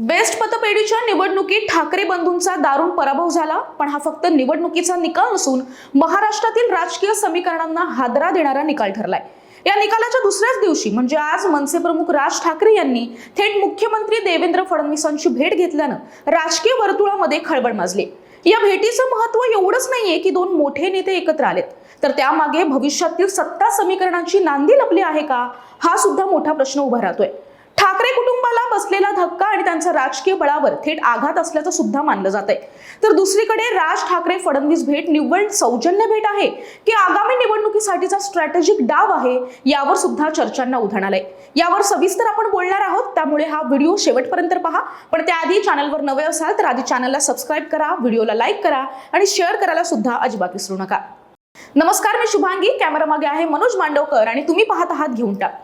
Best पतपेढीच्या निवडणुकीत ठाकरे बंधूंचा दारुण पराभव झाला पण हा फक्त निवडणुकीचा निकाल नसून महाराष्ट्रातील राजकीय समीकरणांना हादरा देणारा निकाल ठरलाय. या निकालाच्या दुसऱ्याच दिवशी म्हणजे आज मनसे प्रमुख राज ठाकरे यांनी थेट मुख्यमंत्री देवेंद्र फडणवीसांची भेट घेतल्यानं राजकीय वर्तुळामध्ये खळबळ माजली. या भेटीचं महत्त्व एवढंच नाहीये की दोन मोठे नेते एकत्र आलेत. तर त्यामागे भविष्यातील सत्ता समीकरणाची नांदी लपली आहे का? हा सुद्धा मोठा प्रश्न उभा राहतोय. ठाकरे कुटुंबाला बसलेला धक्का आणि त्यांचा राजकीय बळावर थेट आघात असल्याचं सुद्धा मानलं जात आहे तर दुसरीकडे राज ठाकरे फडणवीस भेट निव्वळ सौजन्य भेट आहे की आगामी निवडणुकीसाठीचा स्ट्रॅटेजिक डाव आहे यावर सुद्धा चर्चांना उधाण आलंय. यावर सविस्तर आपण बोलणार आहोत त्यामुळे हा व्हिडिओ शेवटपर्यंत पहा. पण त्याआधी चॅनलवर नवे असाल तर आधी चॅनलला सबस्क्राईब करा व्हिडिओला लाईक करा आणि शेअर करायला सुद्धा अजिबात विसरू नका. नमस्कार मी शुभांगी. कॅमेरामागे आहे मनोज मांडवकर आणि तुम्ही पाहत आहात घेऊन टाक.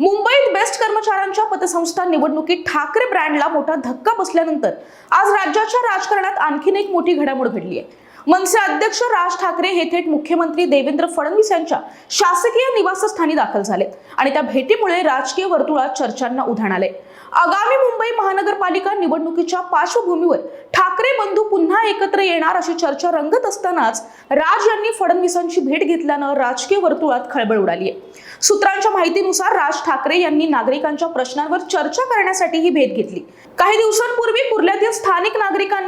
मुंबईत बेस्ट कर्मचाऱ्यांच्या पतसंस्था निवडणुकीत ठाकरे ब्रँडला मोठा धक्का बसल्यानंतर आज राज्याच्या राजकारणात आणखीन एक मोठी घडामोड घडली आहे. मनसे अध्यक्ष राज ठाकरे हे थेट मुख्यमंत्री देवेंद्र फडणवीस यांच्या शासकीय निवासस्थानी दाखल झाले आणि त्या भेटीमुळे राजकीय वर्तुळात चर्चांना उधाण आले आगामी मुंबई महानगरपालिका निवडणुकीच्या पार्श्वभूमीवर ठाकरे बंधू पुन्हा एकत्र येणार अशी चर्चा रंगत असतानाच राज यांनी फडणवीसांची भेट घेतल्यानं राजकीय वर्तुळात खळबळ उडाली आहे सूत्रांच्या माहितीनुसार राज ठाकरे यांनी नागरिकांच्या प्रश्नांवर चर्चा करण्यासाठी ही भेट घेतली. काही दिवसांपूर्वी कुर्ल्यातील स्थानिक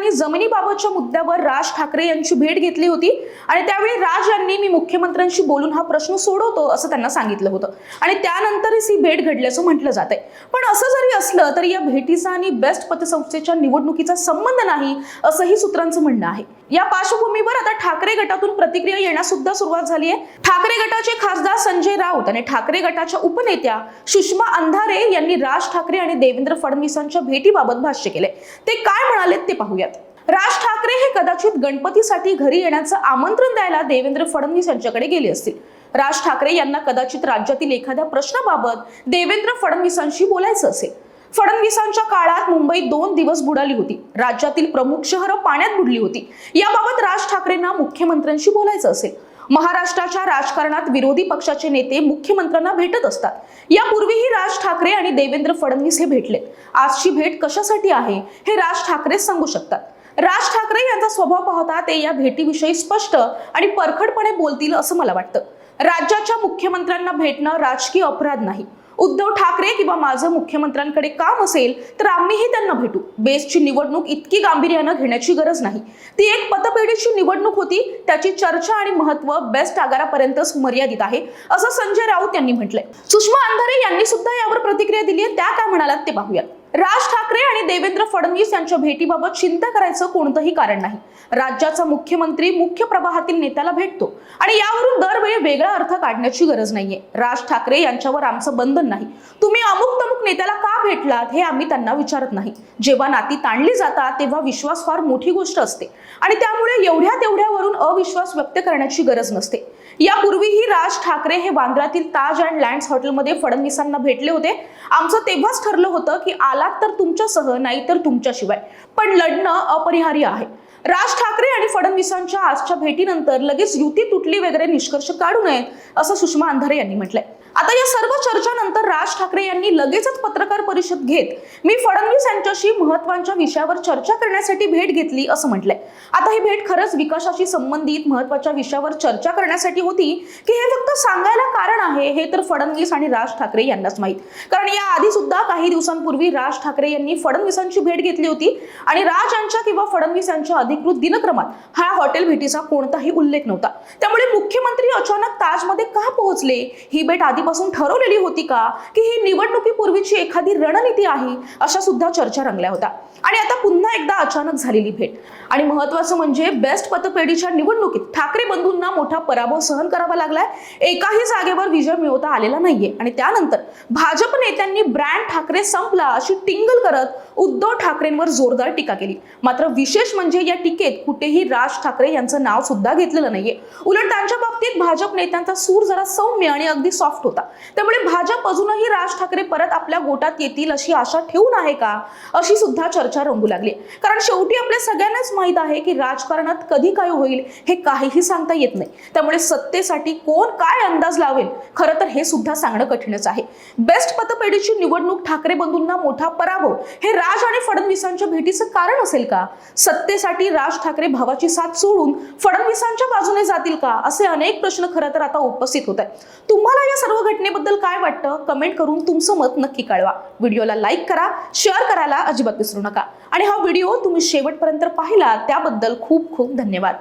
यांनी जमिनीबाबतच्या मुद्द्यावर राज ठाकरे यांची भेट घेतली होती. आणि त्यावेळी राज यांनी मी मुख्यमंत्र्यांशी बोलून हा प्रश्न सोडवतो असं त्यांना सांगितलं होतं. आणि त्यानंतरच ही भेट घडल्याचं म्हटलं जात आहे पण असं जरी असलं तरी या भेटीचा आणि बेस्ट पतसंस्थेच्या निवडणुकीचा संबंध नाही असंही सूत्रांचं म्हणणं आहे. या पार्श्वभूमीवर आता ठाकरे गटातून प्रतिक्रिया येण्यास सुद्धा सुरुवात झाली आहे ठाकरे गटाचे खासदार संजय राऊत आणि ठाकरे गटाच्या उपनेत्या सुषमा अंधारे यांनी राज ठाकरे आणि देवेंद्र फडणवीसांच्या भेटीबाबत भाष्य केले ते काय म्हणालेत ते पाहूयात. राज ठाकरे हे कदाचित गणपतीसाठी घरी येण्याचं आमंत्रण द्यायला देवेंद्र फडणवीस यांच्याकडे गेले असतील. राज ठाकरे यांना कदाचित राज्यातील एखाद्या प्रश्नाबाबत देवेंद्र फडणवीसांशी बोलायचं असेल. फडणवीसांच्या काळात मुंबई दोन दिवस बुडाली होती. राज्यातील प्रमुख शहरं पाण्यात बुडली होती. याबाबत राज ठाकरेंना मुख्यमंत्र्यांशी बोलायचं असेल. महाराष्ट्राच्या राजकारणात विरोधी पक्षाचे नेते मुख्यमंत्र्यांना भेटत असतात. यापूर्वीही राज ठाकरे आणि देवेंद्र फडणवीस हे भेटले. आजची भेट कशासाठी आहे हे राज ठाकरेच सांगू शकतात. राज ठाकरे यांचा स्वभाव पाहता ते या भेटीविषयी स्पष्ट आणि परखडपणे बोलतील असं मला वाटतं. राज्याच्या मुख्यमंत्र्यांना भेटणं राजकीय अपराध नाही. उद्धव ठाकरे किंवा माझं मुख्यमंत्र्यांकडे काम असेल तर आम्हीही त्यांना भेटू. बेस्टची निवडणूक इतकी गांभीर्यानं घेण्याची गरज नाही. ती एक पतपेढीची निवडणूक होती त्याची चर्चा आणि महत्त्व बेस्ट आगारापर्यंतच मर्यादित आहे असं संजय राऊत यांनी म्हटलंय. सुषमा अंधारे यांनी सुद्धा यावर प्रतिक्रिया दिली आहे त्या काय म्हणालात ते पाहूया राज ठाकरे आणि देवेंद्र फडणवीस यांच्या भेटीबाबत चिंता करायचं कोणतंही कारण नाही. राज्याचा मुख्यमंत्री मुख्य प्रवाहातील नेत्याला भेटतो आणि यावरून दरवेळी वेगळा अर्थ काढण्याची गरज नाहीये. राज ठाकरे यांच्यावर आमचं बंधन नाही. तुम्ही अमुक तमुक नेत्याला का भेटलात हे आम्ही त्यांना विचारत नाही. जेव्हा नाती ताणली जातात तेव्हा विश्वास फार मोठी गोष्ट असते. आणि त्यामुळे एवढ्या तेवढ्यावरून अविश्वास व्यक्त करण्याची गरज नसते. यापूर्वीही राज ठाकरे हे बांद्रातील ताज अँड लँड्स हॉटेलमध्ये फडणवीसांना भेटले होते. आमचं तेव्हाच ठरलं होतं की आलात तर तुमच्यासह नाही तर तुमच्याशिवाय. पण लढणं अपरिहार्य आहे. राज ठाकरे आणि फडणवीसांच्या आजच्या भेटीनंतर लगेच युती तुटली वगैरे निष्कर्ष काढू नयेत असं सुषमा अंधारे यांनी म्हटलंय. आता या सर्व चर्चानंतर राज ठाकरे यांनी लगेचच पत्रकार परिषद घेत मी फडणवीस यांच्याशी महत्त्वाच्या विषयावर चर्चा करण्यासाठी भेट घेतली असं म्हटलंय. आता ही भेट खरंच विकासाशी संबंधित महत्त्वाच्या विषयावर चर्चा करण्यासाठी होती की हे फक्त सांगायला कारण आहे हे तर फडणवीस आणि राज ठाकरे यांनाच माहीत. कारण या आधी सुद्धा काही दिवसांपूर्वी राज ठाकरे यांनी फडणवीसांची भेट घेतली होती आणि राज यांच्या किंवा फडणवीस यांच्या अधिकृत दिनक्रमात हा हॉटेल भेटीचा कोणताही उल्लेख नव्हता. त्यामुळे मुख्यमंत्री अचानक ताजमध्ये का पोहोचले? ही भेट आधी आधीपासून ठरवलेली होती का की ही निवडणुकीपूर्वीची एखादी रणनीती आहे? अशा सुद्धा चर्चा रंगल्या होत्या. आणि आता पुन्हा एकदा अचानक झालेली भेट. आणि महत्वाचं म्हणजे बेस्ट पतपेढीच्या निवडणुकीत ठाकरे बंधूंना मोठा पराभव सहन करावा लागलाय. एकाही जागेवर विजय मिळवता आलेला नाहीये. आणि त्यानंतर भाजप नेत्यांनी ब्रँड ठाकरे संपला अशी टिंगल करत उद्धव ठाकरेंवर जोरदार टीका केली. मात्र विशेष म्हणजे या टीकेत कुठेही राज ठाकरे यांचं नाव सुद्धा घेतलेलं नाहीये. उलट त्यांच्या बाबतीत भाजप नेत्यांचा सूर जरा सौम्य आणि अगदी सॉफ्ट होता. त्यामुळे भाजप अजूनही राज ठाकरे परत आपल्या गोटात येतील अशी आशा ठेवून आहे का? अशी सुद्धा चर्चा रंगू लागली. कारण शेवटी आपल्या सगळ्यांनाच माहीत आहे की राजकारणात कधी काय होईल हे काहीही सांगता येत नाही. त्यामुळे सत्तेसाठी कोण काय अंदाज लावेल? खरं तर हे सुद्धा सांगणं कठीणच आहे. बेस्ट पतपेढीची निवडणूक ठाकरे बंधूंना मोठा पराभव हे राज आणि फडणवीसांच्या भेटीचं कारण असेल का? सत्तेसाठी राज ठाकरे भावाची साथ सोडून फडणवीसांच्या बाजूने जातील का? असे अनेक प्रश्न खरं तर आता उपस्थित होत आहेत. तुम्हाला या सर्व घटनेबद्दल काय वाटतं? कमेंट करून तुमचं मत नक्की कळवा. व्हिडिओला लाईक करा शेअर करायला अजिबात विसरू नका. आणि हा व्हिडिओ तुम्ही शेवटपर्यंत पाहिला त्याबद्दल खूप खूप धन्यवाद.